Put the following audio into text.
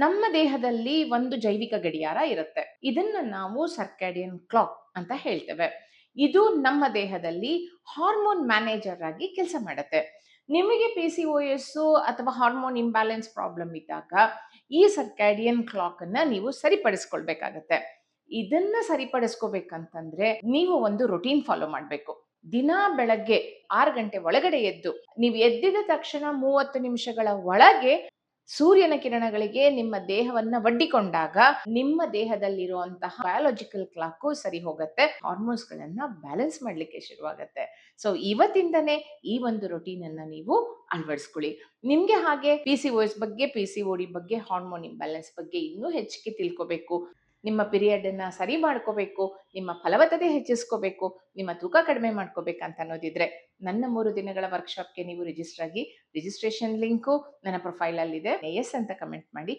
ನಮ್ಮ ದೇಹದಲ್ಲಿ ಒಂದು ಜೈವಿಕ ಗಡಿಯಾರ ಇರುತ್ತೆ. ಇದನ್ನ ನಾವು ಸರ್ಕ್ಯಾಡಿಯನ್ ಕ್ಲಾಕ್ ಅಂತ ಹೇಳ್ತೇವೆ. ಇದು ನಮ್ಮ ದೇಹದಲ್ಲಿ ಹಾರ್ಮೋನ್ ಮ್ಯಾನೇಜರ್ ಆಗಿ ಕೆಲಸ ಮಾಡುತ್ತೆ. ನಿಮಗೆ ಪಿ ಸಿ ಒ ಎಸ್ ಅಥವಾ ಹಾರ್ಮೋನ್ ಇಂಬ್ಯಾಲೆನ್ಸ್ ಪ್ರಾಬ್ಲಮ್ ಇದ್ದಾಗ ಈ ಸರ್ಕ್ಯಾಡಿಯನ್ ಕ್ಲಾಕ್ ಅನ್ನ ನೀವು ಸರಿಪಡಿಸ್ಕೊಳ್ಬೇಕಾಗತ್ತೆ. ಇದನ್ನ ಸರಿಪಡಿಸ್ಕೋಬೇಕಂತಂದ್ರೆ ನೀವು ಒಂದು ರೊಟೀನ್ ಫಾಲೋ ಮಾಡಬೇಕು. ದಿನ ಬೆಳಗ್ಗೆ ಆರು ಗಂಟೆ ಒಳಗಡೆ ಎದ್ದು ನೀವು ಎದ್ದಿದ ತಕ್ಷಣ ಮೂವತ್ತು ನಿಮಿಷಗಳ ಒಳಗೆ ಸೂರ್ಯನ ಕಿರಣಗಳಿಗೆ ನಿಮ್ಮ ದೇಹವನ್ನ ಒಡ್ಡಿಕೊಂಡಾಗ ನಿಮ್ಮ ದೇಹದಲ್ಲಿರುವಂತಹ ಬಯಾಲಜಿಕಲ್ ಕ್ಲಾಕು ಸರಿ ಹೋಗುತ್ತೆ. ಹಾರ್ಮೋನ್ಸ್ ಗಳನ್ನ ಬ್ಯಾಲೆನ್ಸ್ ಮಾಡ್ಲಿಕ್ಕೆ ಶುರುವಾಗತ್ತೆ. ಸೊ ಇವತ್ತಿಂದನೇ ಈ ಒಂದು ರೊಟೀನ್ ಅನ್ನ ನೀವು ಅಳವಡಿಸ್ಕೊಳ್ಳಿ. ನಿಮ್ಗೆ ಹಾಗೆ ಪಿ ಸಿ ಬಗ್ಗೆ ಪಿ ಸಿ ಡಿ ಬಗ್ಗೆ ಹಾರ್ಮೋನ್ ಇಂಬ್ಯಾಲೆನ್ಸ್ ಬಗ್ಗೆ ಇನ್ನೂ ಹೆಚ್ಚಿಗೆ ತಿಳ್ಕೋಬೇಕು. ನಿಮ್ಮ ಪಿರಿಯಡನ್ನು ಸರಿ ಮಾಡ್ಕೋಬೇಕು, ನಿಮ್ಮ ಫಲವತ್ತತೆ ಹೆಚ್ಚಿಸ್ಕೋಬೇಕು, ನಿಮ್ಮ ತೂಕ ಕಡಿಮೆ ಮಾಡ್ಕೋಬೇಕಂತ ಅನ್ನೋದಿದ್ರೆ ನನ್ನ ಮೂರು ದಿನಗಳ ವರ್ಕ್ಶಾಪ್ಗೆ ನೀವು ರಿಜಿಸ್ಟರ್ ಆಗಿ ರಿಜಿಸ್ಟ್ರೇಷನ್ ಲಿಂಕು ನನ್ನ ಪ್ರೊಫೈಲ್ ಅಲ್ಲಿದೆ. ಎಸ್ ಅಂತ ಕಮೆಂಟ್ ಮಾಡಿ.